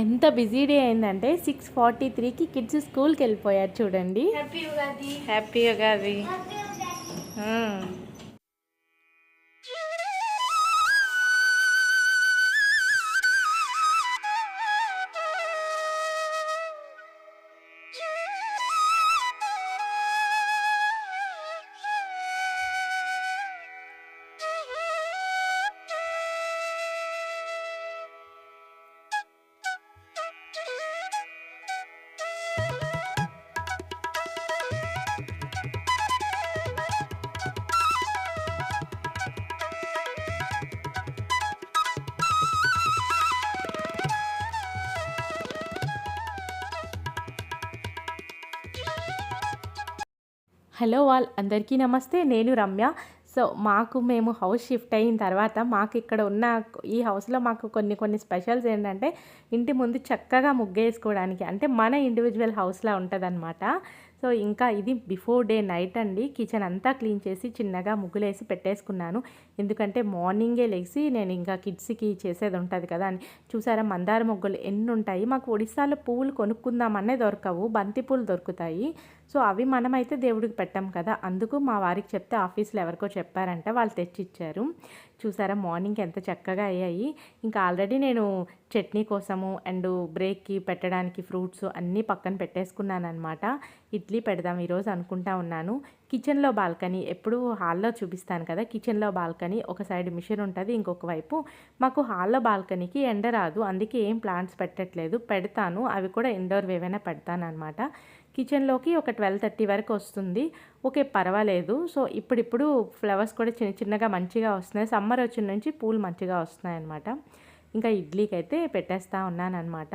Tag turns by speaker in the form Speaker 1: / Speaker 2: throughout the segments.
Speaker 1: ఎంత busy day అయిందంటే six forty త్రీకి కిడ్స్ స్కూల్కి వెళ్ళిపోయారు చూడండి.
Speaker 2: Happy Ugadi
Speaker 1: happy Ugadi hello wall అందరికీ నమస్తే నేను రమ్య. సో మాకు మేము హౌస్ షిఫ్ట్ అయిన తర్వాత మాకు ఇక్కడ ఉన్న ఈ హౌస్లో మాకు కొన్ని కొన్ని స్పెషల్స్ ఏంటంటే ఇంటి ముందు చక్కగా ముగ్గేసుకోవడానికి అంటే మన ఇండివిజువల్ హౌస్లా ఉంటుందన్నమాట. సో ఇంకా ఇది బిఫోర్ డే నైట్ అండి. కిచెన్ అంతా క్లీన్ చేసి చిన్నగా ముగ్గులేసి పెట్టేసుకున్నాను. ఎందుకంటే మార్నింగే లేచి నేను ఇంకా కిడ్స్కి చేసేది ఉంటుంది కదా అని. చూసారా మందార ముగ్గులు ఎన్ని ఉంటాయి మాకు ఒడిశాలో పువ్వులు కొనుక్కుందామనే దొరకవు బంతి పూలు దొరుకుతాయి. సో అవి మనమైతే దేవుడికి పెట్టాం కదా. అందుకు మా వారికి చెప్తే ఆఫీస్లో ఎవరికో చెప్పారంట వాళ్ళు తెచ్చిచ్చారు. చూసారా మార్నింగ్ ఎంత చక్కగా అయ్యాయి. ఇంకా ఆల్రెడీ నేను చట్నీ కోసము అండ్ బ్రేక్కి పెట్టడానికి ఫ్రూట్స్ అన్నీ పక్కన పెట్టేసుకున్నాను అనమాట ఇడ్లీ పెడదాం ఈరోజు అనుకుంటా ఉన్నాను. కిచెన్లో బాల్కనీ ఎప్పుడు హాల్లో చూపిస్తాను కదా. కిచెన్లో బాల్కనీ ఒక సైడ్ మిషన్ ఉంటుంది ఇంకొక వైపు. మాకు హాల్లో బాల్కనీకి ఎండ రాదు అందుకే ఏం ప్లాంట్స్ పెట్టట్లేదు. పెడతాను అవి కూడా ఇండోర్ ఏవైనా పెడతాను అనమాట కిచెన్లోకి ఒక ట్వెల్వ్ థర్టీ వరకు వస్తుంది. ఓకే పర్వాలేదు. సో ఇప్పుడిప్పుడు ఫ్లవర్స్ కూడా చిన్న చిన్నగా మంచిగా వస్తున్నాయి. సమ్మర్ వచ్చిన నుంచి పూలు మంచిగా వస్తున్నాయి అన్నమాట ఇంకా ఇడ్లీకి అయితే పెట్టేస్తా ఉన్నానమాట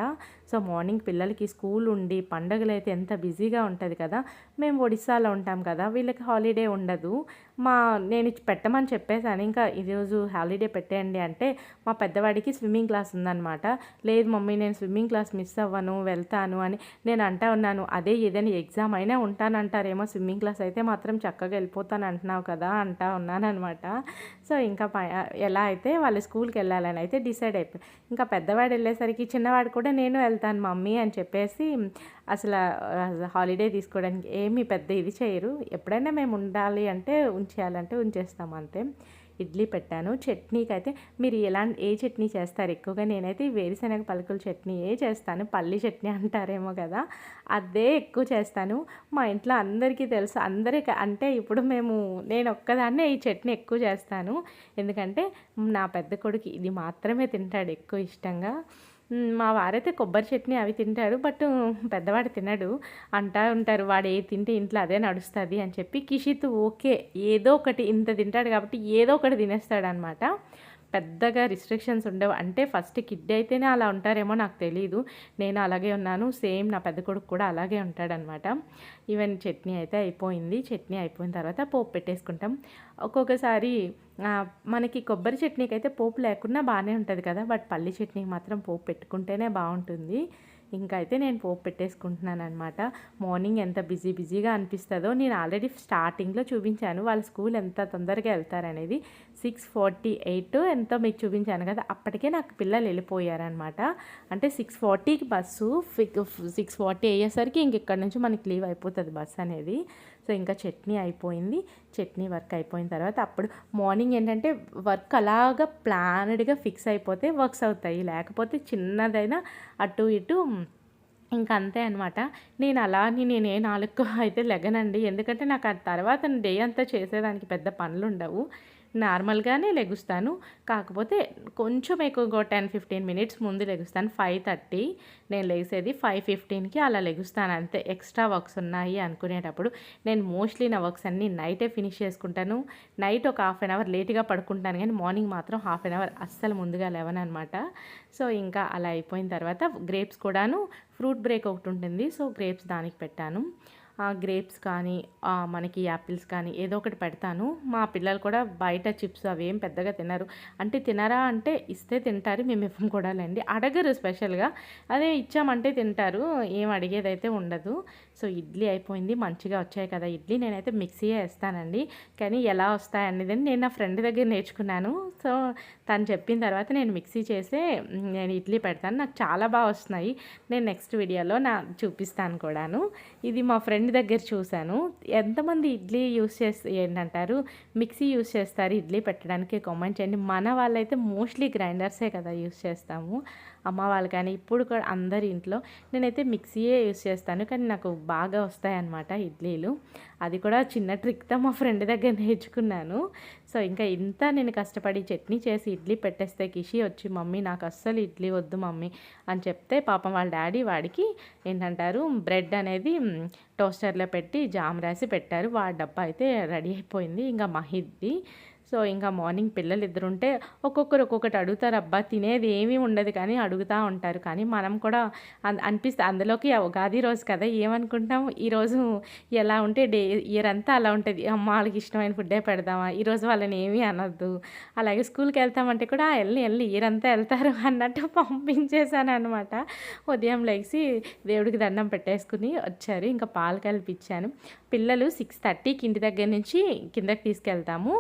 Speaker 1: సో మార్నింగ్ పిల్లలకి స్కూల్ ఉండి పండగలు అయితే ఎంత బిజీగా ఉంటుంది కదా మేము ఒడిస్సాలో ఉంటాం కదా వీళ్ళకి హాలిడే ఉండదు. మా నేను పెట్టమని చెప్పేసాను ఇంకా ఈరోజు హాలిడే పెట్టేయండి అంటే మా పెద్దవాడికి స్విమ్మింగ్ క్లాస్ ఉందన్నమాట. లేదు మమ్మీ నేను స్విమ్మింగ్ క్లాస్ మిస్ అవ్వను వెళ్తాను అని నేను అంటా ఉన్నాను. అదే ఏదైనా ఎగ్జామ్ అయినా ఉంటానంటారేమో స్విమ్మింగ్ క్లాస్ అయితే మాత్రం చక్కగా వెళ్ళిపోతాను అంటున్నావు కదా అంటా ఉన్నానమాట సో ఇంకా ప- ఎలా అయితే వాళ్ళ స్కూల్కి వెళ్ళాలని అయితే డిసైడ్ చెప్పి ఇంకా పెద్దవాడు వెళ్ళేసరికి చిన్నవాడు కూడా నేను వెళ్తాను మమ్మీ అని చెప్పేసి అసలు హాలిడే తీసుకోవడానికి ఏమీ పెద్ద ఇది చేయరు. ఎప్పుడైనా మేము ఉండాలి అంటే ఉంచేయాలంటే ఉంచేస్తాం అంతే. ఇడ్లీ పెట్టాను. చట్నీకి అయితే మీరు ఎలా ఏ చట్నీ చేస్తారు? ఎక్కువగా నేనైతే వేరుశనగ పలుకుల చట్నీ ఏ చేస్తాను. పల్లి చట్నీ అంటారేమో కదా అదే ఎక్కువ చేస్తాను. మా ఇంట్లో అందరికీ తెలుసు అందరికీ అంటే ఇప్పుడు మేము నేను ఒక్కదాన్నే ఈ చట్నీ ఎక్కువ చేస్తాను. ఎందుకంటే నా పెద్ద కొడుకు ఇది మాత్రమే తింటాడు ఎక్కువ ఇష్టంగా. మా వారైతే కొబ్బరి చట్నీ అవి తింటాడు బట్ పెద్దవాడు తినడు. అంటా ఉంటారు వాడు ఏ తింటే ఇంట్లో అదే నడుస్తుంది అని చెప్పి కిషిత్ ఓకే ఏదో ఒకటి ఇంత తింటాడు కాబట్టి ఏదో ఒకటి తినేస్తాడు అనమాట పెద్దగా రిస్ట్రిక్షన్స్ ఉండవు. అంటే ఫస్ట్ కిడ్ అయితేనే అలా ఉంటారేమో నాకు తెలియదు నేను అలాగే ఉన్నాను. సేమ్ నా పెద్ద కొడుకు కూడా అలాగే ఉంటాడనమాట. ఈవెన్ చట్నీ అయితే అయిపోయింది. చట్నీ అయిపోయిన తర్వాత పోపు పెట్టేసుకుంటాం. ఒక్కొక్కసారి మనకి కొబ్బరి చట్నీకి అయితే పోపు లేకుండా బాగానే ఉంటుంది కదా. బట్ పల్లి చట్నీకి మాత్రం పోపు పెట్టుకుంటేనే బాగుంటుంది. ఇంకా అయితే నేను పోపు పెట్టేసుకుంటున్నాను అనమాట మార్నింగ్ ఎంత బిజీ బిజీగా అనిపిస్తుందో నేను ఆల్రెడీ స్టార్టింగ్లో చూపించాను. వాళ్ళ స్కూల్ ఎంత తొందరగా వెళ్తారనేది. సిక్స్ ఫార్టీ ఎయిట్ ఎంతో మీకు చూపించాను కదా అప్పటికే నాకు పిల్లలు వెళ్ళిపోయారనమాట అంటే సిక్స్ ఫార్టీకి బస్సు సిక్స్ ఫార్టీ అయ్యేసరికి ఇంకెక్కడి ఇక్కడ నుంచి మనకి లీవ్ అయిపోతుంది బస్సు అనేది. సో ఇంకా చట్నీ అయిపోయింది. చట్నీ వర్క్ అయిపోయిన తర్వాత అప్పుడు మార్నింగ్ ఏంటంటే వర్క్ అలాగా ప్లానెడ్గా ఫిక్స్ అయిపోతే వర్క్స్ అవుతాయి. లేకపోతే చిన్నదైనా అటు ఇటు ఇంకా అంతే అనమాట నేను అలా అని నేను ఏ నాలుగు అయితే లెగనండి. ఎందుకంటే నాకు ఆ తర్వాత డే అంతా చేసేదానికి పెద్ద పనులు ఉండవు నార్మల్గానే లెగుస్తాను. కాకపోతే కొంచెం ఎక్కువగా టెన్ ఫిఫ్టీన్ మినిట్స్ ముందు లెగుస్తాను. ఫైవ్ థర్టీ నేను లెగిసేది ఫైవ్ ఫిఫ్టీన్కి అలా లెగుస్తాను అంతే. ఎక్స్ట్రా వర్క్స్ ఉన్నాయి అనుకునేటప్పుడు. నేను మోస్ట్లీ నా వర్క్స్ అన్నీ నైటే ఫినిష్ చేసుకుంటాను. నైట్ ఒక హాఫ్ అన్ అవర్ లేట్గా పడుకుంటాను కానీ మార్నింగ్ మాత్రం హాఫ్ అన్ అవర్ అస్సలు ముందుగా లెవెన్ అనమాట సో ఇంకా అలా అయిపోయిన తర్వాత గ్రేప్స్ కూడాను ఫ్రూట్ బ్రేక్ ఒకటి ఉంటుంది. సో గ్రేప్స్ దానికి పెట్టాను. గ్రేప్స్ కానీ మనకి యాపిల్స్ కానీ ఏదో ఒకటి పెడతాను. మా పిల్లలు కూడా బయట చిప్స్ అవి ఏం పెద్దగా తినరు. అంటే తినరా అంటే ఇస్తే తింటారు మేము ఇవ్వం కూడా లేండి. అడగరు స్పెషల్గా. అదే ఇచ్చామంటే తింటారు ఏం అడిగేదైతే ఉండదు. సో ఇడ్లీ అయిపోయింది మంచిగా వచ్చాయి కదా ఇడ్లీ. నేనైతే మిక్సీ వేస్తానండి. కానీ ఎలా వస్తాయి అనేది నేను నా ఫ్రెండ్ దగ్గర నేర్చుకున్నాను. సో తను చెప్పిన తర్వాత నేను మిక్సీ చేసే నేను ఇడ్లీ పెడతాను. నాకు చాలా బాగా వస్తున్నాయి. నేను నెక్స్ట్ వీడియోలో నా చూపిస్తాను కూడాను. ఇది మా ఫ్రెండ్ దగ్గర చూశాను. ఎంతమంది ఇడ్లీ యూస్ చేస్తే ఏంటంటారు? మిక్సీ యూస్ చేస్తారు ఇడ్లీ పెట్టడానికి కామెంట్ చేయండి. మన వాళ్ళైతే మోస్ట్లీ గ్రైండర్సే కదా యూస్ చేస్తాము. అమ్మ వాళ్ళు కానీ ఇప్పుడు కూడా అందరి ఇంట్లో నేనైతే మిక్సీయే యూస్ చేస్తాను. కానీ నాకు బాగా వస్తాయన్నమాట ఇడ్లీలు. అది కూడా చిన్న ట్రిక్తో మా ఫ్రెండ్ దగ్గర నేర్చుకున్నాను. సో ఇంకా ఇంత నేను కష్టపడి చట్నీ చేసి ఇడ్లీ పెట్టేస్తే కిషి వచ్చి మమ్మీ నాకు అస్సలు ఇడ్లీ వద్దు మమ్మీ అని చెప్తే పాపం వాళ్ళ డాడీ వాడికి ఏంటంటారు బ్రెడ్ అనేది టోస్టర్లో పెట్టి జామ్ రాసి పెట్టారు. వాడి డబ్బా అయితే రెడీ అయిపోయింది. ఇంకా మహిద్ది సో ఇంకా మార్నింగ్ పిల్లలు ఇద్దరు ఉంటే ఒక్కొక్కరు ఒక్కొక్కటి అడుగుతారు అబ్బా తినేది ఏమీ ఉండదు కానీ అడుగుతూ ఉంటారు. కానీ మనం కూడా అన్- అనిపిస్తే అందులోకి ఉగాది రోజు కదా ఏమనుకుంటాం? ఈరోజు ఎలా ఉంటే డే ఇయర్ అంతా అలా ఉంటుంది. అమ్మ వాళ్ళకి ఇష్టమైన ఫుడ్డే పెడదామా? ఈరోజు వాళ్ళని ఏమీ అనొద్దు. అలాగే స్కూల్కి వెళ్తామంటే కూడా "ఆ, వెళ్ళి వెళ్ళి ఇయర్ అంతా వెళ్తారు అన్నట్టు పంపించేశాను అనమాట ఉదయం లేచి దేవుడికి దండం పెట్టేసుకుని వచ్చారు. ఇంకా పాలు కలిపించాను. పిల్లలు సిక్స్ థర్టీకి ఇంటి దగ్గర నుంచి కిందకి తీసుకెళ్తాము.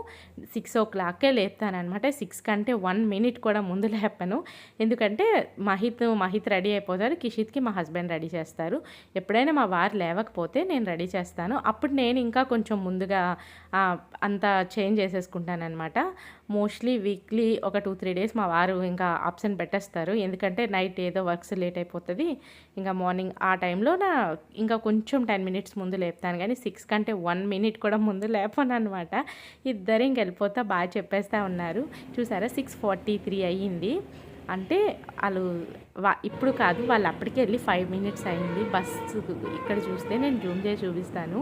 Speaker 1: సిక్స్ ఓ క్లాక్కే లేపుతానమాట సిక్స్ కంటే వన్ మినిట్ కూడా ముందు లేపాను. ఎందుకంటే మహిత్ మహిత్ రెడీ అయిపోతారు. కిషిత్కి మా హస్బెండ్ రెడీ చేస్తారు. ఎప్పుడైనా మా వారు లేవకపోతే నేను రెడీ చేస్తాను. అప్పుడు నేను ఇంకా కొంచెం ముందుగా అంతా చేంజ్ చేసేసుకుంటానమాట మోస్ట్లీ వీక్లీ ఒక టూ త్రీ డేస్ మా వారు ఇంకా ఆప్షన్ పెట్టేస్తారు. ఎందుకంటే నైట్ ఏదో వర్క్స్ లేట్ అయిపోతుంది. ఇంకా మార్నింగ్ ఆ టైంలో నా ఇంకా కొంచెం టెన్ మినిట్స్ ముందు లేపుతాను. కానీ సిక్స్ కంటే వన్ మినిట్ కూడా ముందు లేపను అనమాట ఇద్దరు ఇంక వెళ్ళిపోతా బాగా చెప్పేస్తూ ఉన్నారు. చూసారా? సిక్స్ ఫార్టీ త్రీ అయ్యింది. అంటే వాళ్ళు వా ఇప్పుడు కాదు వాళ్ళు అప్పటికే వెళ్ళి ఫైవ్ మినిట్స్ అయింది. బస్సు ఇక్కడ చూస్తే నేను జూమ్ చేసి చూపిస్తాను.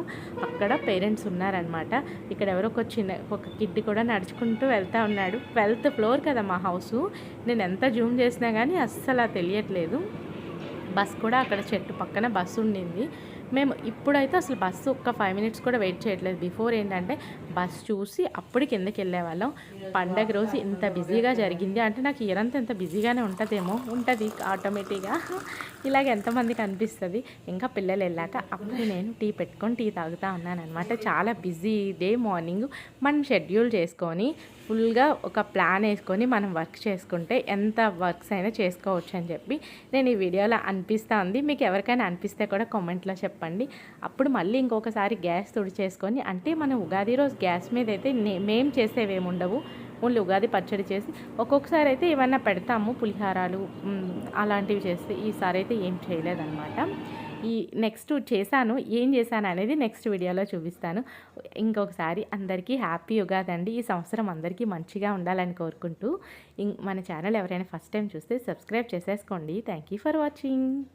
Speaker 1: అక్కడ పేరెంట్స్ ఉన్నారనమాట ఇక్కడ ఎవరో ఒక చిన్న ఒక కిడ్ కూడా నడుచుకుంటూ వెళ్తూ ఉన్నాడు. ట్వెల్త్ ఫ్లోర్ కదా మా హౌసు. నేను ఎంత జూమ్ చేసినా కానీ అస్సలు తెలియట్లేదు. బస్ కూడా అక్కడ చెట్టు పక్కన బస్సు ఉండింది. మేము ఇప్పుడైతే అసలు బస్సు ఒక్క ఫైవ్ మినిట్స్ కూడా వెయిట్ చేయట్లేదు. బిఫోర్ ఏంటంటే బస్ చూసి అప్పుడు కిందకి వెళ్ళేవాళ్ళం. పండగ రోజు ఇంత బిజీగా జరిగింది అంటే నాకు ఇయరంతా ఎంత బిజీగానే ఉంటుందేమో ఉంటుంది ఆటోమేటిక్గా ఇలాగ ఎంతమందికి అనిపిస్తుంది. ఇంకా పిల్లలు వెళ్ళాక అప్పుడు నేను టీ పెట్టుకొని టీ తాగుతూ ఉన్నాను అనమాట చాలా బిజీ డే మార్నింగ్ మనం షెడ్యూల్ చేసుకొని ఫుల్గా ఒక ప్లాన్ వేసుకొని మనం వర్క్ చేసుకుంటే ఎంత వర్క్స్ అయినా చేసుకోవచ్చు అని చెప్పి నేను ఈ వీడియోలో అనిపిస్తూ ఉంది. మీకు ఎవరికైనా అనిపిస్తే కూడా కామెంట్లో చెప్పండి. చెప్పండి. అప్పుడు మళ్ళీ ఇంకొకసారి గ్యాస్ తుడిచేసుకొని అంటే మనం ఉగాది రోజు గ్యాస్ మీద అయితే నే- మేం చేసేవేమి ఉండవు ఓన్లీ ఉగాది పచ్చడి చేసి ఒక్కొక్కసారి అయితే ఏమన్నా పెడతాము పులిహారాలు అలాంటివి చేస్తే ఈసారి అయితే ఏం చేయలేదన్నమాట. ఈ నెక్స్ట్ చేశాను. ఏం చేశాను అనేది నెక్స్ట్ వీడియోలో చూపిస్తాను. ఇంకొకసారి అందరికీ హ్యాపీ ఉగాది అండి. ఈ సంవత్సరం అందరికీ మంచిగా ఉండాలని కోరుకుంటూ ఇం- మన ఛానల్ ఎవరైనా ఫస్ట్ టైం చూస్తే సబ్స్క్రైబ్ చేసేసుకోండి. Thank you for watching.